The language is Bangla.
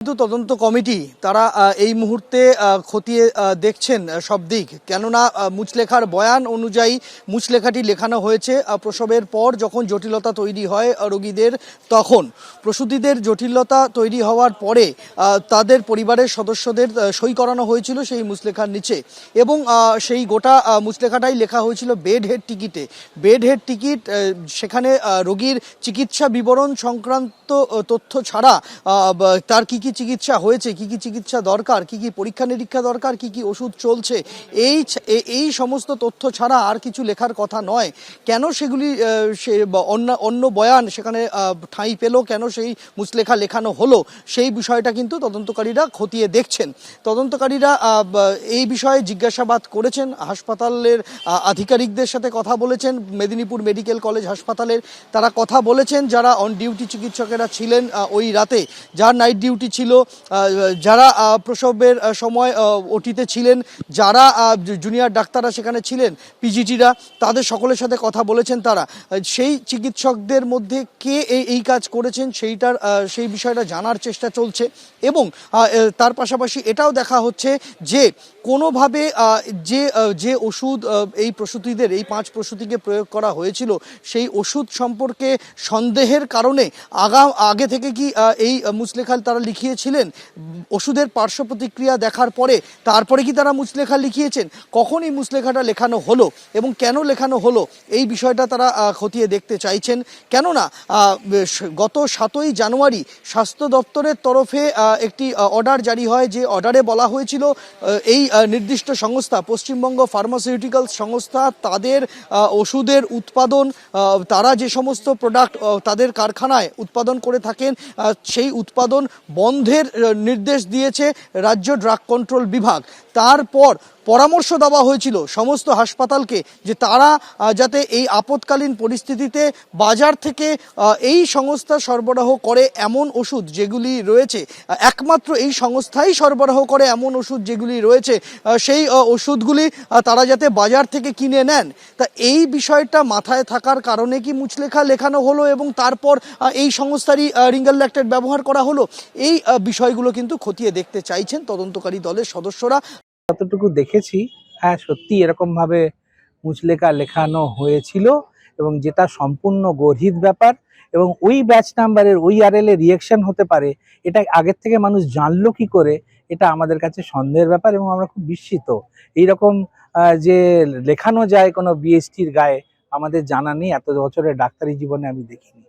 কিন্তু তদন্ত কমিটি তারা এই মুহূর্তে খতিয়ে দেখছেন সব দিক। কেননা মুচলেখার বয়ান অনুযায়ী মুচলেখাটি লেখানো হয়েছে প্রসবের পর যখন জটিলতা তৈরি হয় রোগীদের, তখন। প্রসূতিদের জটিলতা তৈরি হওয়ার পরে তাদের পরিবারের সদস্যদের সই করানো হয়েছিল সেই মুচলেখার নিচে। এবং সেই গোটা মুচলেখাটাই লেখা হয়েছিল বেড হেড টিকিটে। বেড হেড টিকিট সেখানে রোগীর চিকিৎসা বিবরণ সংক্রান্ত তথ্য ছাড়া তার কি কি চিকিৎসা হয়েছে, কি কি চিকিৎসা দরকার, কি কি পরীক্ষা নিরীক্ষা দরকার, কি কি ওষুধ চলছে, এই এই সমস্ত তথ্য ছাড়া আর কিছু লেখার কথা নয়। কেন সেগুলি সে অন্য অন্য বয়ান সেখানে ঠাঁই পেল? কেন সেই মুচলেখা লেখানো হলো? সেই বিষয়টা কিন্তু তদন্তকারীরা খতিয়ে দেখছেন। তদন্তকারীরা এই বিষয়ে জিজ্ঞাসাবাদ করেছেন। হাসপাতালের আধিকারিকদের সাথে কথা বলেছেন। মেদিনীপুর মেডিকেল কলেজ হাসপাতালের তারা কথা বলেছেন। যারা অন ডিউটি চিকিৎসকেরা ছিলেন ওই রাতে, যার নাইট ডিউটি ছিল যারা প্রসবের সময় ওটিতে ছিলেন, যারা জুনিয়র ডাক্তাররা সেখানে ছিলেন, পিজিটিরা, তাদের সকলের সাথে কথা বলেছেন তারা। সেই চিকিৎসকদের মধ্যে কে এই এই কাজ করেছেন সেইটার সেই বিষয়টা জানার চেষ্টা চলছে এবং তার পাশাপাশি এটাও দেখা হচ্ছে যে কোনোভাবে যে যে ওষুধ এই প্রসূতিদের, এই পাঁচ প্রসূতিকে প্রয়োগ করা হয়েছিল, সেই ওষুধ সম্পর্কে সন্দেহের কারণে আগা, আগে থেকে কি এই মুসলেখাল তারা তারা লিখিয়েছিলেন ওষুধের পার্শ্ব প্রতিক্রিয়া দেখার পরে তারপরে কি তারা মুচলেখা লিখিয়েছেন? কখন এই মুচলেখাটা লেখানো হলো এবং কেন লেখানো হলো? এই বিষয়টা তারা খতিয়ে দেখতে চাইছেন। কেননা গত সাতই জানুয়ারি স্বাস্থ্য দপ্তরের তরফে একটি অর্ডার জারি হয় যে অর্ডারে বলা হয়েছিল এই নির্দিষ্ট সংস্থা, পশ্চিমবঙ্গ ফার্মাসিউটিক্যাল সংস্থা, তাদের ওষুধের উৎপাদন তারা যে সমস্ত প্রোডাক্ট তাদের কারখানায় উৎপাদন করে থাকেন সেই উৎপাদন বন্ধের নির্দেশ দিয়েছে রাজ্য ড্রাগ কন্ট্রোল বিভাগ। তারপর পরামর্শ দেওয়া হয়েছিল সমস্ত হাসপাতালকে যে তারা যাতে এই আপৎকালীন পরিস্থিতিতে বাজার থেকে এই সংস্থা সরবরাহ করে এমন ওষুধ যেগুলি রয়েছে একমাত্র এই সংস্থাই সরবরাহ করে এমন ওষুধ যেগুলি রয়েছে সেই ওষুধগুলি তারা যাতে বাজার থেকে কিনে নেন। তা এই বিষয়টা মাথায় থাকার কারণে কি মুচলেখা লেখানো হলো এবং তারপর এই সংস্থারই রিঙ্গাল ল্যাক্টেড ব্যবহার করা হলো? এই বিষয়গুলো কিন্তু খতিয়ে দেখতে চাইছেন তদন্তকারী দলের সদস্যরা। যতটুকু দেখেছি হ্যাঁ সত্যি এরকম ভাবে মুচলেখা লেখানো হয়েছিল এবং যেটা সম্পূর্ণ গর্হিত ব্যাপার এবং ওই ব্যাচ নাম্বারের ওই আরএল এ রিয়েকশন হতে পারে, এটা আগের থেকে মানুষ জানলো কি করে, এটা আমাদের কাছে সন্দেহের ব্যাপার এবং আমরা খুব বিস্মিত। এইরকম যে লেখানো যায় কোনো বিএসটির গায়ে, আমাদের জানা নেই, এত বছরের ডাক্তারি জীবনে আমি দেখিনি।